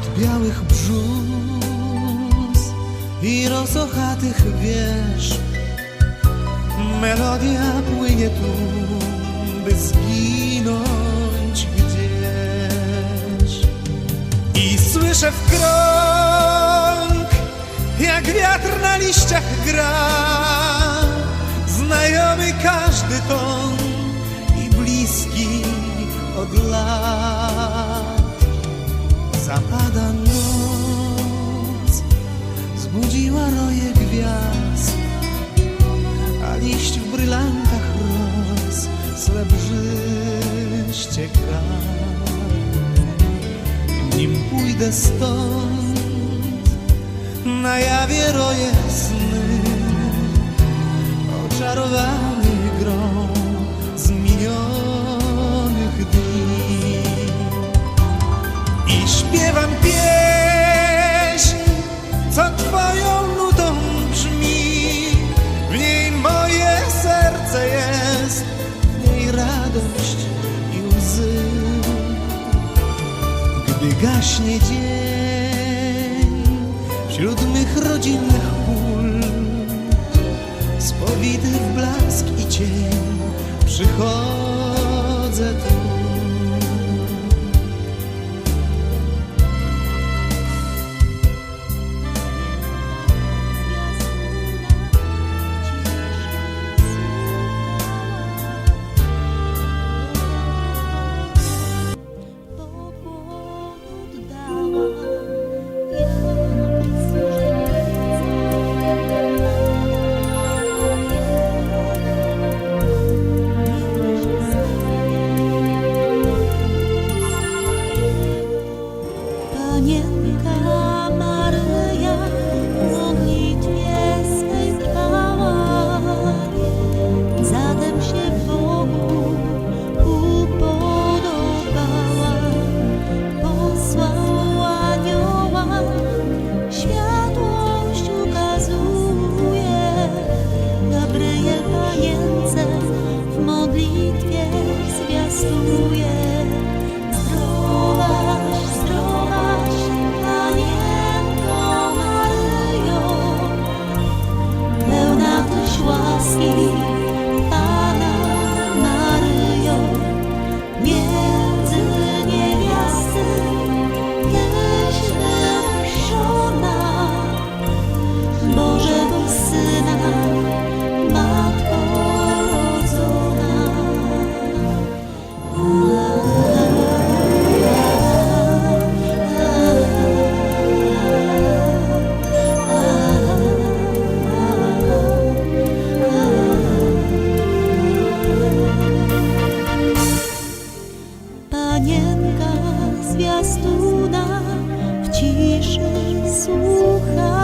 Od białych brzus i rosochatych wież. Melodia płynie tu, by zginąć gdzieś. I słyszę w krąg, jak wiatr na liściach gra. Znajomy każdy ton i bliski od lat Zapada noc, zbudziła roje gwiazd A liść w brylantach roz srebrzyście gra Nim pójdę stąd, na jawie roje sny Oczarowany śpiewam pieśń, co twoją nutą brzmi. W niej moje serce jest, w niej radość i łzy. Gdy gaśnie dzień wśród mych rodzinnych pól, spowity w blask i cień, przychodzę tu. panienka zwiastuna w ciszy słucha.